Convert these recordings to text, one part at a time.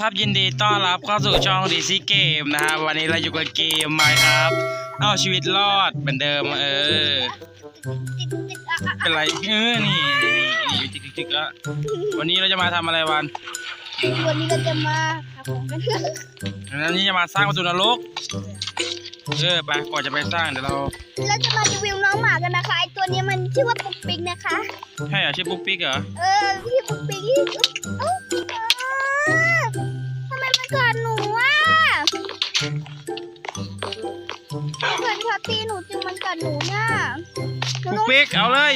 ครับยินดีต้อนรับเข้าสู่ช่องดีซีเกมนะฮะวันนี้เราอยู่กับเกมใหม่ครับ เอาชีวิตรอดเหมือนเดิมเออติดติดอะอะเป็นไรเออนี่นี่นี่จิกจิกๆๆแล้ววันนี้เราจะมาทำอะไรวันวันนี้เราจะมาหาของกันวันนี้จะมาสร้างประตูนรกเออไปก่อนจะไปสร้างเดี๋ยวเราเราจะมารีวิวน้องหมากันนะคะไอตัวนี้มันชื่อว่าปุ๊กปิ๊กนะคะให้อาชื่อปุ๊กปิ๊กเหรอเออพี่ปุ๊กปิ๊ก ดหนูเนี่ยหนูปุ๊กต้องปิ๊กเอาเลย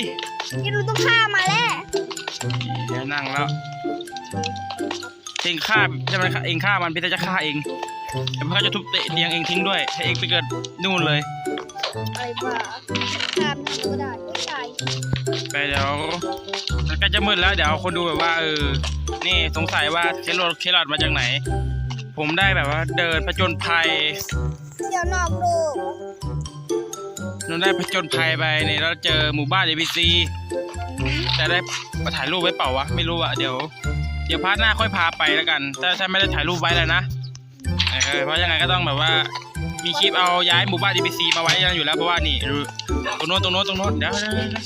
หนูต้องฆ่ามาแล้วเดี๋ยวนั่งแล้วเองฆ่าจะมันเองฆ่ามันพี่จะฆ่าเองแต่พี่ก็จะทุบเตะเตียงเองทิ้งด้วยให้เองไปเกิดนู่นเลย อะไรบ้าฆ่ามันกระดาษไม่ใช่ไปเดี๋ยวมันใกล้จะมืดแล้วเดี๋ยวคนดูแบบว่าเออ นี่สงสัยว่าเคลอดเคลอดมาจากไหน ผมได้แบบว่าเดินผจญภัย เดี๋ยวนอกโล กเราได้ผจญภัยไปนี่เราเจอหมู่บ้าน ABC แต่ได้มาถ่ายรูปไว้เปล่าวะไม่รู้อะเดี๋ยว เดี๋ยวพาร์ทหน้าค่อยพาไปแล้วกัน ถ้าถ้าไม่ได้ถ่ายรูปไว้เลยนะเออเพราะยังไงก็ต้องแบบว่า มีคลิปเอาย้ายหมู่บ้าน ABC มาไว้ยังอยู่แล้วเพราะว่านี่ดูตรงโน้นตรงโน้นตรงโน้นเดี๋ยวเดี๋ยวเดี๋ยวเดี๋ยว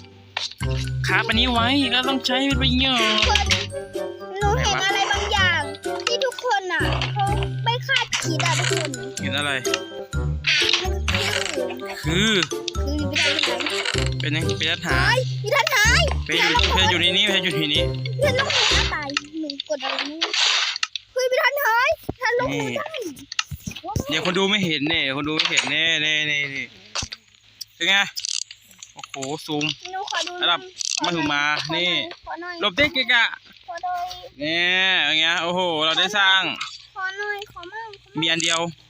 ขาปันนี้ไว้ก็ต้องใช้เป็นประโยชน์คนหนูเห็นอะไรบางอย่าง ที่ทุกคนอะเขาไม่คาดคิดอะทุกคนเห็นอะไรมัน คือคือคือไม่ได้ที่ไหนเป็นยังเป็นทัศหาเฮ้ยมีท่านหายเพจอยู่เพจอยู่ในนี้เพจอยู่ในนี้เพื่อนต้องหาตายหนูกดอะไรไม่รู้เฮ้ยมีท่านหายท่านลงไม่ได้เดี๋ยวคนดูไม่เห็นเนี่ยคนดูไม่เห็นเน่เน่เน่นี่เป็นไงโอ้โหซูมหนูขอดูระดับมหึมาขอหอยนี่ขอหน่อยหลบเด็กกะขอหน่อยเนี่ยอย่างเงี้ยโอ้โห เราได้สร้าง ขอหน่อยขอมั่งมีอันเดียวขอมั่ง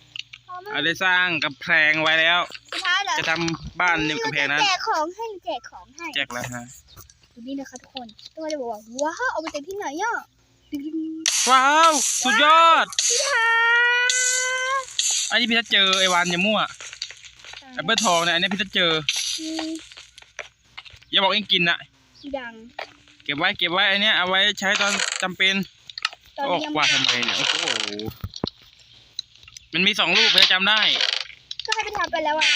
เราได้สร้างกำแพงไว้แล้วสุดท้ายเหรอจะทำบ้านในกำแพงนั้น แจกของให้หรือแจกของให้แจกแล้วฮะดูนี่นะคะทุกคนตัวจะบอกว่าว้าวเอาไปจากที่ไหนอะดึงว้าวสุดยอด พี่ทาอันนี้พี่จะเจอไอ้วันอย่ามั่วแอปเปิลทองเนี่ยอันนี้พี่จะเจออืมอย่าบอกเองกินนะดังเก็บไว้เก็บไว้อันเนี้ยเอาไว้ใช้ตอนจำเป็นตอนออกนี้ยัง ว่าทำไมเนี่ยโอ้โห มันมีสองลูกพี่จะจำได้ก็ให้ไปทำไปแล้วอะ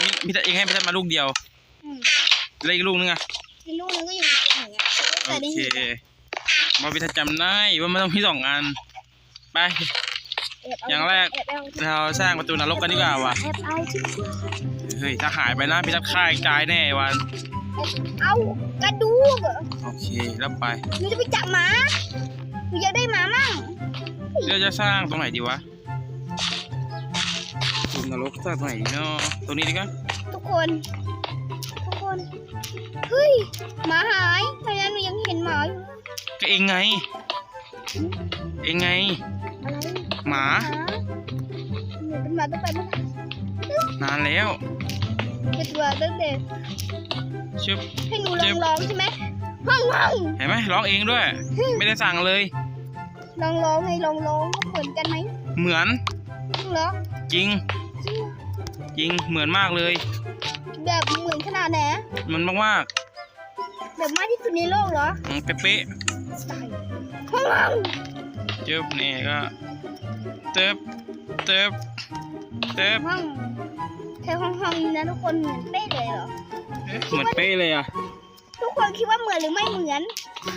มีพี่จะเองให้พี่จะมาลูกเดียวอืมแล้วอีกลูกนึงอะอีกลูกนึงก็อยู่ในตัวหนูอะโอแต่ได้เคเห็นมาพี่จะจำได้ว่ามันต้องมีสองอันไปแอบเอย่างแรกอบเอาเราสร้างประตูนรกกันดีกว่าว่ะแอบเอาที่เฮ้ยถ้าหายไปนะพี่จะฆ่าอีกตายแน่ไอ้วันเอากระดูกเหรอโอเคแล้วไปหนูจะไปจับหมาหนูอยากได้หมามั่งเราจะสร้างตรงไหนดีวะประตู นรกสร้างตรงไหนเนาะตรงนี้ดีกว่าทุกคน ทุกคน เฮ้ยหมาหายเพราะนั้นหนูยังเห็นหมาอยู่ก็เองไง เองไง อะไรหมา หนูเป็นหมาตั้งแต่เมื่อไหร่นานแล้วเป็นหมาตั้งแต่ชึบให้หนูลองร้องใช่ไหมห้องห้องเห็นไหมร้องเองด้วย ไม่ได้สั่งเลย ลองร้องให้ลองร้องเหมือนกันไหมเหมือนจริงเหรอ จริง จริงเหมือนมากเลย แบบเหมือนขนาดไหนมันมากแบบมากที่สุดในโลกเหรอๆอืมเป๊ะตายห้องห้องๆจึบนี่ก็เติบเติบเติบห้องแค่ห้องห้องนี้นะทุกคนเหมือนเป๊ะเลยเหรอ เอ๊ะเหมือนเป๊ะเลยอะทุกคนคิดว่าเหมือนหรือไม่เหมือน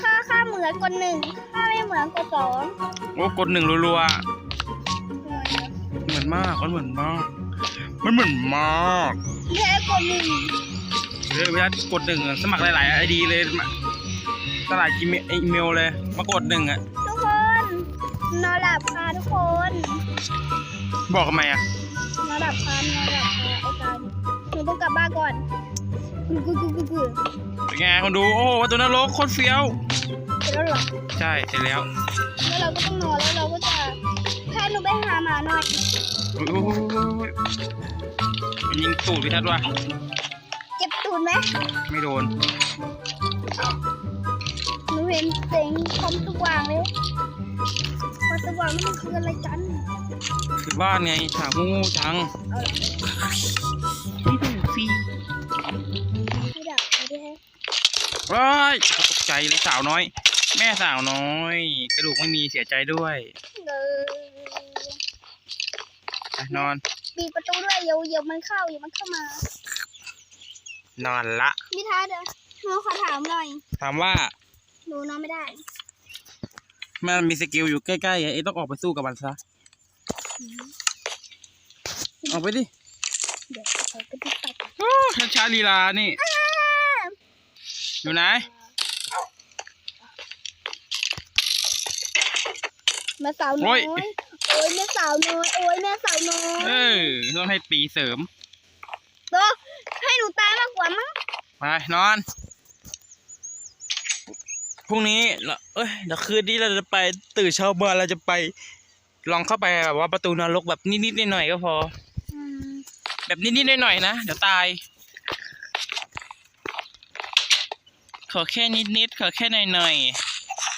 ค่าค่าเหมือนกดหนึ่งค่าไม่เหมือนกดสองโอ้กดหนึ่งรัวๆเหมือนมากมันเหมือนมาก มันเหมือนมากแค่กดหนึ่งเออเวลากดหนึ่งอะสมัครหลายๆไอดีเลยมาสลายอีเมลอีเมลเลย มากดหนึ่งอะ ทุกคน นอนหลับค่ะทุกคน บอกทำไมอะ นอนหลับค่ะนอนหลับค่ะไอ้การหนูต้องกลับบ้านก่อนกูกูกูกูกูเป็นไงคนดู โอ้โหประตูนรกโคตรเฟี้ยวเสร็จแล้วเหรอ ใช่ เสร็จแล้ว แล้วเราก็ต้องนอนแล้วเราก็จะพาห นูไปหาหมาหน่อยโอ้ยโอ้ยโอ้ยโอ้ยมันยิงตูดพี่ทัศน์ว่ะเจ็บตูดไหมไม่โดน หนูเห็นเสียงคอมสว่างเลยคอมสว่างนี่มันคืออะไรกันคือบ้านไงถามงูจังเอาล่ะนี่เป็นฟรีไม่ดับไม่ได้ให้ว้ายตกใจเลยสาวน้อย แม่สาวน้อย กระดูกไม่มีเสียใจด้วยเลไป นอน ปิดประตูด้วยเดี๋ยวเดี๋ยวมันเข้าเดี๋ยวมันเข้ามานอนละพี่ทัศน์เดี๋ยวหนูขอถามหน่อยถามว่าหนูนอนไม่ได้ มันมีสกิลอยู่ใกล้ๆไงเอ๊ะต้องออกไปสู้กับมันซะออกไปดิเดี๋ยวเขาก็ติดตัดโอ้ช้าๆลีลานี่ อยู่ไหนแม่สาวน้โอ้อยยโอ้ยแม่สาวน้อย โอ้ยแม่สาวน้อยเออต้องให้ตีเสริมตัวให้หนูตายมากกว่ามั้งไปนอนพรุ่งนี้เราเอ้ยเดี๋ยวคืนนี้เราจะไปตื่นเช้ามาเราจะไป ลองเข้าไปแบบว่าประตูนรกแบบนิดๆหน่อยๆก็พออืมแบบนิดๆหน่อยๆนะเดี๋ยวตาย ขอแค่นิดๆขอแค่หน่อย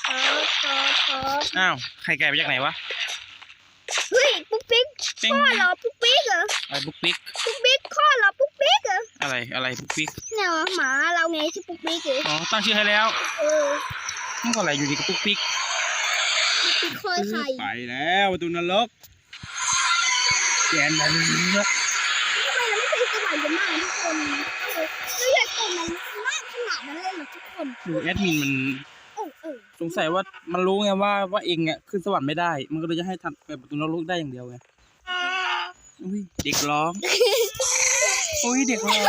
ขอขอขอๆอ้าวใครแก่ไปจากไหนวะเฮ้ยปุ๊ก ปิ๊กเป้งข้อเหรอปุ๊กปิ๊กเหรออะไรปุ๊กปิ๊กปุ๊กปิ๊กข้อเหรอปุ๊กปิ๊กเหรออะไรอะไรปุ๊กปิ๊กเนี่ยหมาเราไงชื่อปุ๊กปิ๊กเหรออ๋อตั้งชื่อให้แล้วเออมันก็อะไรอยู่ดีกับปุ๊กปิ๊กปุ๊กปิ๊กเคยไข่ไปแล้วประตูนรกแกนนรกทำไมเราไม่เคยสวรรค์กันมากทุกคนเออเราอยากเกิดมันมากขนาดนั้นเลยเหรอทุกคนคือแอดมินมันเออเออสงสัยว่ามันรู้ไงว่าว่าเองอะขึ้นสวรรค์ไม่ได้ มันก็เลยจะให้ทำเปิดประตูนรกได้อย่างเดียวไง อุ้ยเด็กร้องอุ้ยเด็กร้อง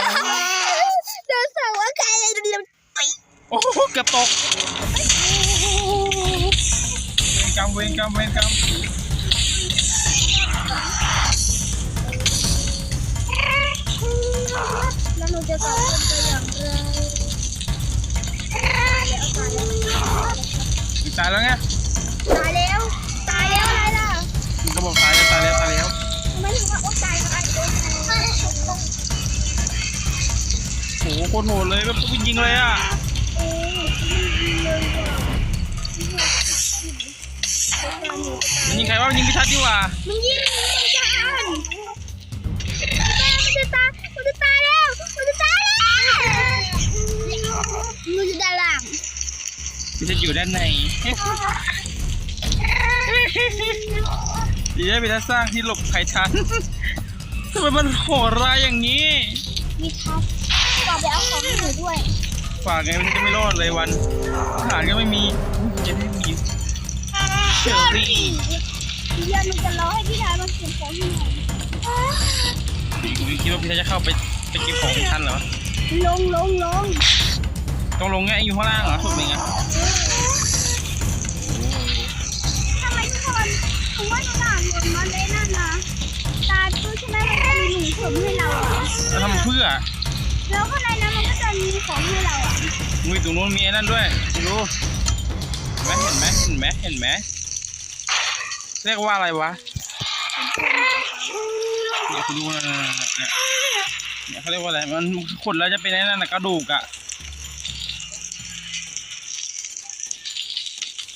เดินสั่งว่าใครเลยเดียวโอ้โหเกือบตกเวรกรรมเวรกรรมเวรกรรมแล้วหนูจะต่อเป็นตัวอย่างไรแล้วตายแล้วตายแล้วไงตายแล้ว โคตรโหดเลยแบบวิ่งยิงเลยอะมันยิงใครวะมันยิงพิทัศน์ดีกว่ามันยิงมันจะอ่านมันจะตายมันจะตายแล้วมันจะตายแล้วมันจะด้านล่างพิทัศน์อยู่ด้านในดีได้พิทัศน์สร้างที่หลบภัยทันทำไมมันโหดร้ายอย่างนี้มีทับ กลับไปเอาของให้หนูด้วยฝากไงมันจะไม่รอดเลยวันอาหารก็ไม่มีอุ๊ยจะไม่มีเชอรี่เดี๋ยวหนูจะรอให้พี่ชายมาเก็บของให้หน่อยคุณคิดว่าพี่จะเข้าไปไปเก็บของทันเหรอลงลงลงต้องลงไงอยู่ข้างล่างเหรอสุดเป็นไงทำไมทุกคนผมว่าหนูด่านหมดมาเลยนั่นนะตาตู้ใช่ไหมมันจะมีหนูผมให้เราอะแล้วทำเพื่อ แล้วข้างในนั้นมันก็จะมีของให้เราอะอุ้ยตรงนู้นมีไอ้นั่นด้วยดูเห็นไหมเห็นไหมเห็นไหมเรียกว่าอะไรวะเดี๋ยวคุณดูนะเนี่ยเนี่ยเขาเรียกว่าอะไร มันขดแล้วจะเป็นไอ้นั่นน่ะกระดูกอะ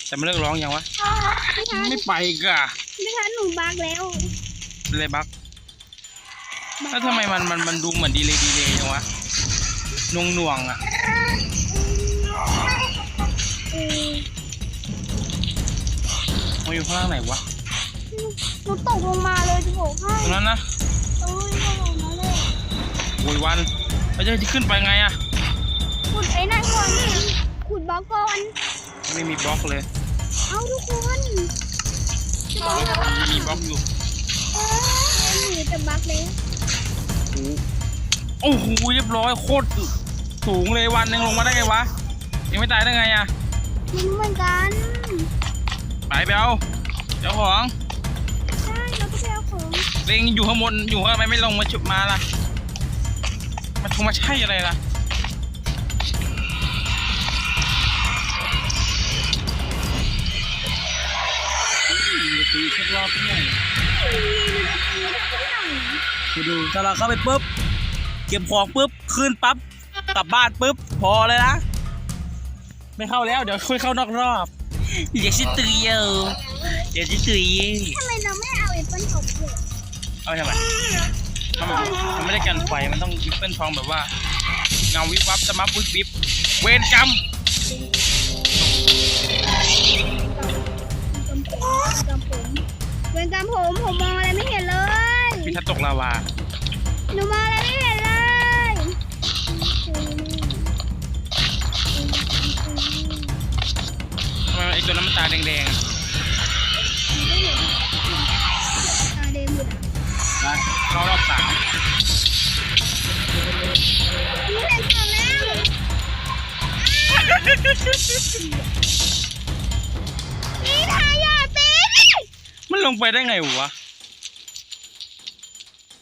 แต่ไม่เลิกร้องยังวะพี่ทันไม่ไปอีกอะพี่ทันหนูบักแล้ว เป็นไรบักแล้วทำไมมันมันมันดูเหมือนดีเลยดีเลยจังวะห น่วงหน่วงๆอะเออมันอยู่ข้างล่างไหนวะหนูตกลงมาเลยจะบอกให้ตรงนั้นนะโอ้ยตกลงมาเลยโวยวันแล้วจะขึ้นไปไงอะขุดไอ้นั่นก่อนขุดบล็อกก่อนไม่มีบล็อกเลย เอาทุกคนจะบอกให้ว่ามีบล็อกอยู่เออหนูจะบักเลยโอ้ โหเรียบร้อยโคตรสูงเลยวันหนึงลงมาได้ไงวะยังไม่ตายได้ไงอะไม่รู้เหมือนกันไปไปเอาเจ้าของใช่เราก็ไปเอาของเล็งอยู่ข้างบนอยู่ข้างทำไมไม่ลงมาชุบมาล่ะมันคงมาใช่อะไรล่ะตีสักรอบเนี่ยไปดูถ้าเราเข้าไปปุ๊บเก็บของปุ๊บขึ้นปั๊บกลับบ้านปุ๊บพอเลยนะ ไม่เข้าแล้วเดี๋ยวค่อยเข้านอกรอบอยากชิตุยเยออยากชิตุยทำไมเราไม่เอาแอปเปิ้ลทองเลยเอาไปทำไมมันมันไม่ได้กันไฟมันต้องวิปเปิลทองแบบว่าเงาวิบวับจะมาวิบวิบเวรกรรมกำผมกำผมเป็นกำผมผมมองอะไรไม่เห็นเลยพี่ทัดตกลาวาหนูมองอะไร ไมไอตัวน้ำตาแดงๆอะตาแดงหมดอะนะเข้ารอบสามนี่แหละก่อนแล้วนี่ทายาตีมันลงไปได้ไงวะ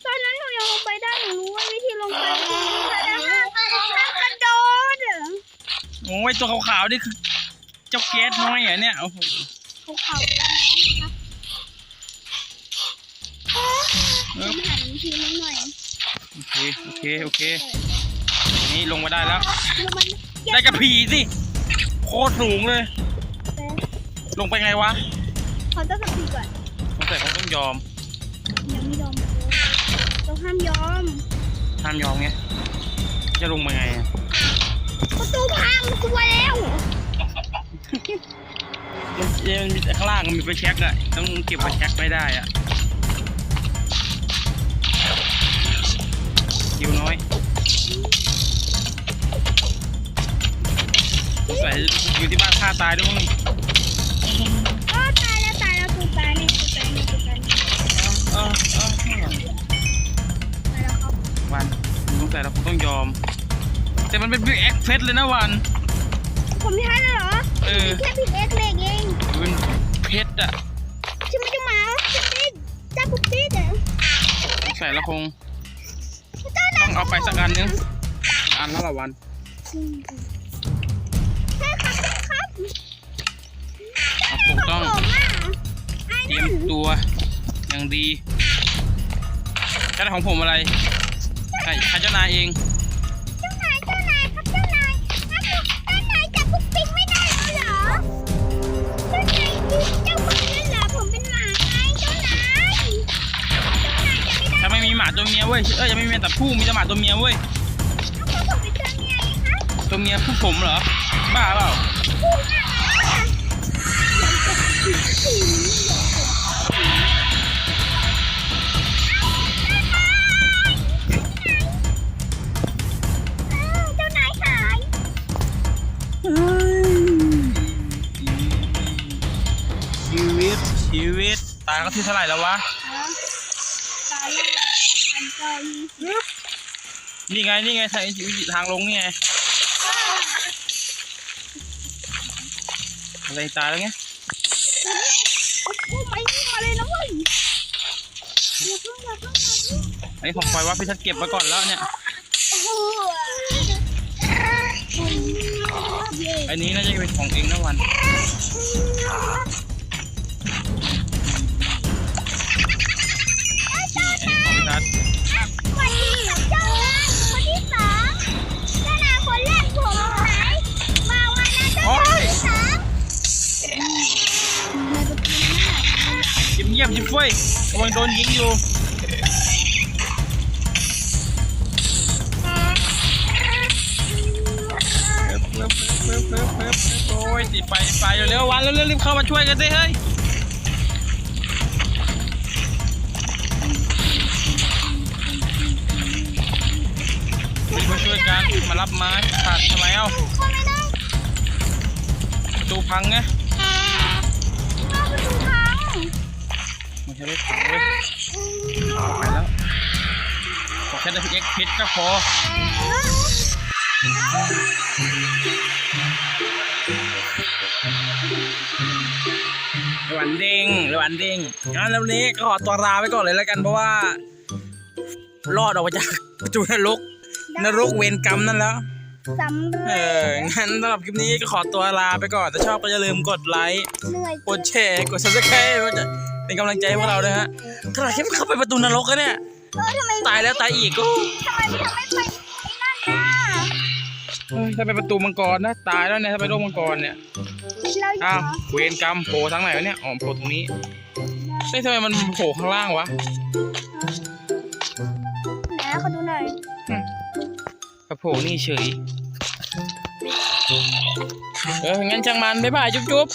ตอนนั้นหนูยังลงไปได้หนูรู้ว่าวิธีลงไปคือแต่ห้ามห้ามกระโดดอะโอ้ยตัวขาวๆนี่คือ เจ้าเกสน้อยเหรอเนี่ยโอ้โหเขาเขานะคะผมหันทีนิดหน่อยโอเคโอเคโอเค นี่ลงมาได้แล้วแล้วมันได้กระพีสิโคตรสูงเลย ลงไปไงวะเขาต้องสักทีก่อนสงสัยเขาต้องยอมยังไม่ยอมเราห้ามยอมห้ามยอมไงจะลงมาไงอะประตูพังกลัวแล้ว มันมันมีแต่ข้างล่างมันมีไฟแช็กอะต้องเก็บไฟแช็กไม่ได้อะคิวน้อยสงสัยอยู่ที่บ้านฆ่าตายด้วยมั้งก็ตายแล้วตายแล้วตูตายนี่ยตูตายนี่ยตูตายเนี่เออเออเออตายแล้วครับวันสงสัยเราคงต้องยอม แต่มันเป็นบิ๊กแอคเฟสเลยนะวัน ผมไม่ให้เลยเหรอ เพชรอะฉันไม่ได้มาฉันไม่จับปุ๊บปิ๊ดเดี๋ยวสงสัยเราคง ต้องเอาไปสักอันนึงอันละละวันใช่ครับครับเราคงต้องผมอะไอ้เตรียนั่มนตัวอย่างดีแค่ของผมอะไรใครใครเจ้านายเอง ผู้มีแต่หมาตัวเมียเว้ยตัวเมียผู้ผมเหรอ บ้าเปล่าพูดอะเจ้านายหายชีวิต ชีวิต ตายก็ที่เท่าไหร่แล้ววะตายแล้วอันก็ยี่สิบ นี่ไงนี่ไงทางทางลงนี่ไงอะไรตายแล้วไงโอ้โหไปนี่มาเลยนะเว้ยอย่าเพิ่งอย่าเพิ่งอย่าเพิ่งอันนี้ผมปล่อยว่าพี่ทัดเก็บไว้ก่อนแล้วเนี่ยโอ้โหเย้อันนี้น่าจะเป็นของเองนะวันนี่อันนี้ของพี่ทัด งียบยิบเฟ้ยกำลังโดนยิงอยู่โอ้ยติดไฟติดไฟเร็วๆวันเร็วๆรีบเข้ามาช่วยกันสิเฮ้ยรีบมาช่วยกันมารับไม้ขาดทำไมเอ้าประตูพังไง มันจะได้พังเว้ยออกไปแล้วขอแค่ได้เอ็กพิษก็พอระหวันเด้งระหวันเด้งงั้นแล้ววันนี้ก็ขอตัวลาไปก่อนเลยแล้วกันเพราะว่า รอดออกมาจากประตูนรกนรกเวรกรรมนั่นแล้วสำเอเร็จองั้นสำหรับคลิปนี้ก็ขอตัวลาไปก่อน ถ้าชอบก็อย่าลืมกดไลค์ เหนื่อยกดแชร์ กด subscribe เพื่อจะ เป็นกำลังใจให้พวกเราด้วยฮะขนาดแค่เข้าไปประตูนรกแล้วเนี่ยเออทำไมตายแล้วตายอีกก็ทำไมทำไมไปไอ้นั่นน่ะเฮ้ยถ้าไปประตูมังกรนะตายแล้วเนี่ยถ้าไปโลกมังกรเนี่ยเราอยู่อ้าวเวรกรรมโผล่ทางไหนวะเนี่ยอ๋อโผล่ตรงนี้เฮ้ยทำไมมันโผล่ข้างล่างวะไหนขอดูหน่อยมาโผล่นี่เฉย เอองั้นช่างมันบ๊ายบายจุ๊บจุ๊บ